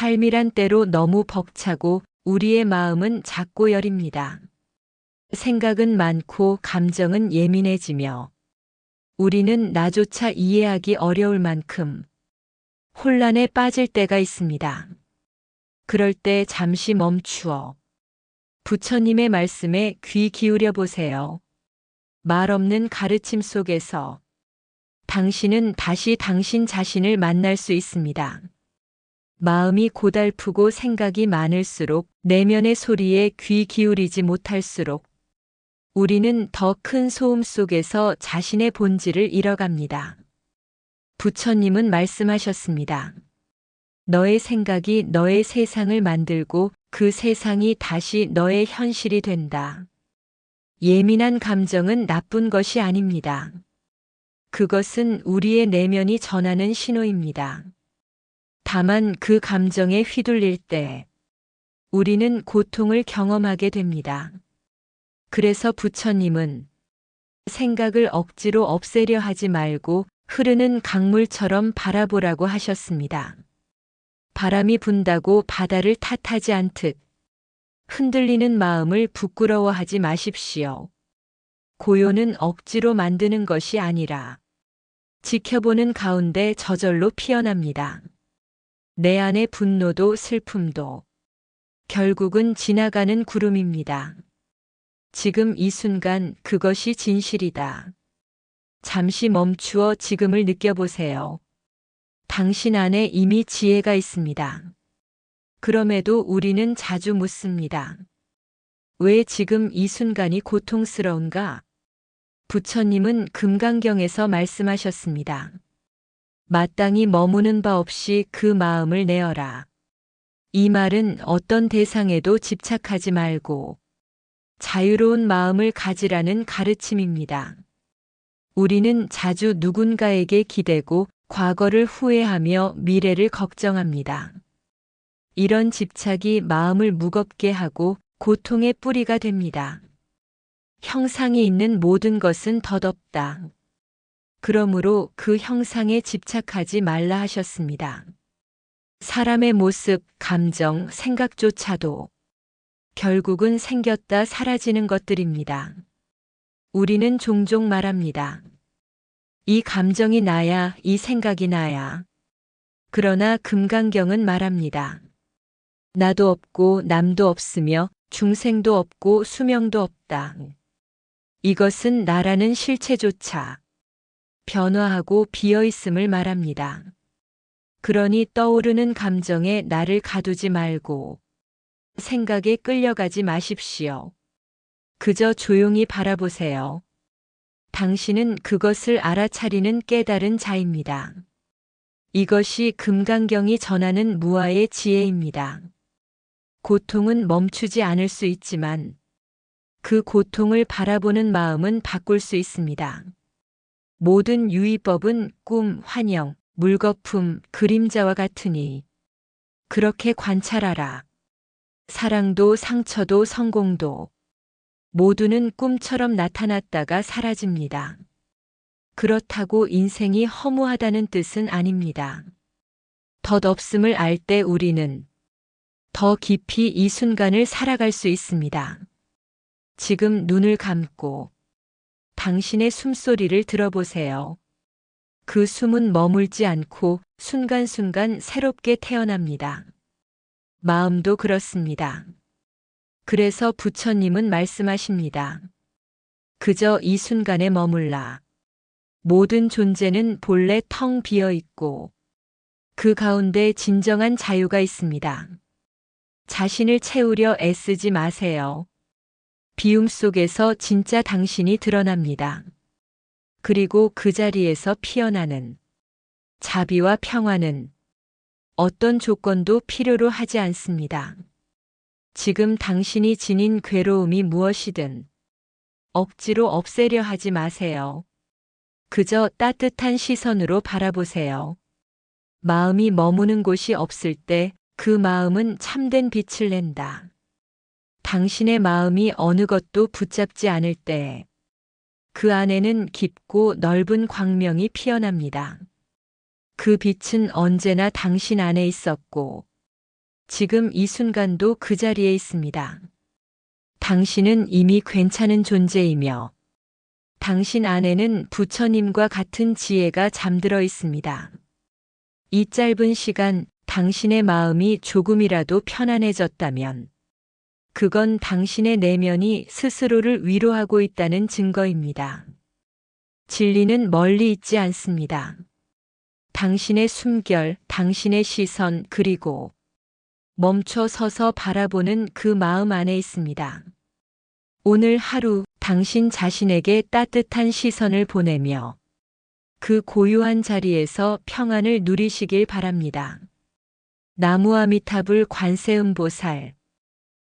삶이란 때로 너무 벅차고 우리의 마음은 작고 여립니다. 생각은 많고 감정은 예민해지며 우리는 나조차 이해하기 어려울 만큼 혼란에 빠질 때가 있습니다. 그럴 때 잠시 멈추어 부처님의 말씀에 귀 기울여 보세요. 말 없는 가르침 속에서 당신은 다시 당신 자신을 만날 수 있습니다. 마음이 고달프고 생각이 많을수록 내면의 소리에 귀 기울이지 못할수록 우리는 더 큰 소음 속에서 자신의 본질을 잃어갑니다. 부처님은 말씀하셨습니다. 너의 생각이 너의 세상을 만들고 그 세상이 다시 너의 현실이 된다. 예민한 감정은 나쁜 것이 아닙니다. 그것은 우리의 내면이 전하는 신호입니다. 다만 그 감정에 휘둘릴 때 우리는 고통을 경험하게 됩니다. 그래서 부처님은 생각을 억지로 없애려 하지 말고 흐르는 강물처럼 바라보라고 하셨습니다. 바람이 분다고 바다를 탓하지 않듯 흔들리는 마음을 부끄러워하지 마십시오. 고요는 억지로 만드는 것이 아니라 지켜보는 가운데 저절로 피어납니다. 내 안의 분노도 슬픔도 결국은 지나가는 구름입니다. 지금 이 순간 그것이 진실이다. 잠시 멈추어 지금을 느껴보세요. 당신 안에 이미 지혜가 있습니다. 그럼에도 우리는 자주 묻습니다. 왜 지금 이 순간이 고통스러운가? 부처님은 금강경에서 말씀하셨습니다. 마땅히 머무는 바 없이 그 마음을 내어라. 이 말은 어떤 대상에도 집착하지 말고 자유로운 마음을 가지라는 가르침입니다. 우리는 자주 누군가에게 기대고 과거를 후회하며 미래를 걱정합니다. 이런 집착이 마음을 무겁게 하고 고통의 뿌리가 됩니다. 형상이 있는 모든 것은 덧없다. 그러므로 그 형상에 집착하지 말라 하셨습니다. 사람의 모습, 감정, 생각조차도 결국은 생겼다 사라지는 것들입니다. 우리는 종종 말합니다. 이 감정이 나야, 이 생각이 나야. 그러나 금강경은 말합니다. 나도 없고 남도 없으며 중생도 없고 수명도 없다. 이것은 나라는 실체조차 변화하고 비어 있음을 말합니다. 그러니 떠오르는 감정에 나를 가두지 말고 생각에 끌려가지 마십시오. 그저 조용히 바라보세요. 당신은 그것을 알아차리는 깨달은 자입니다. 이것이 금강경이 전하는 무아의 지혜입니다. 고통은 멈추지 않을 수 있지만 그 고통을 바라보는 마음은 바꿀 수 있습니다. 모든 유의법은 꿈, 환영, 물거품, 그림자와 같으니 그렇게 관찰하라. 사랑도 상처도 성공도 모두는 꿈처럼 나타났다가 사라집니다. 그렇다고 인생이 허무하다는 뜻은 아닙니다. 덧없음을 알 때 우리는 더 깊이 이 순간을 살아갈 수 있습니다. 지금 눈을 감고 당신의 숨소리를 들어보세요. 그 숨은 머물지 않고 순간순간 새롭게 태어납니다. 마음도 그렇습니다. 그래서 부처님은 말씀하십니다. 그저 이 순간에 머물라. 모든 존재는 본래 텅 비어 있고 그 가운데 진정한 자유가 있습니다. 자신을 채우려 애쓰지 마세요. 비움 속에서 진짜 당신이 드러납니다. 그리고 그 자리에서 피어나는 자비와 평화는 어떤 조건도 필요로 하지 않습니다. 지금 당신이 지닌 괴로움이 무엇이든 억지로 없애려 하지 마세요. 그저 따뜻한 시선으로 바라보세요. 마음이 머무는 곳이 없을 때 그 마음은 참된 빛을 낸다. 당신의 마음이 어느 것도 붙잡지 않을 때 그 안에는 깊고 넓은 광명이 피어납니다. 그 빛은 언제나 당신 안에 있었고 지금 이 순간도 그 자리에 있습니다. 당신은 이미 괜찮은 존재이며 당신 안에는 부처님과 같은 지혜가 잠들어 있습니다. 이 짧은 시간 당신의 마음이 조금이라도 편안해졌다면 그건 당신의 내면이 스스로를 위로하고 있다는 증거입니다. 진리는 멀리 있지 않습니다. 당신의 숨결, 당신의 시선, 그리고 멈춰 서서 바라보는 그 마음 안에 있습니다. 오늘 하루 당신 자신에게 따뜻한 시선을 보내며 그 고요한 자리에서 평안을 누리시길 바랍니다. 나무아미타불 관세음보살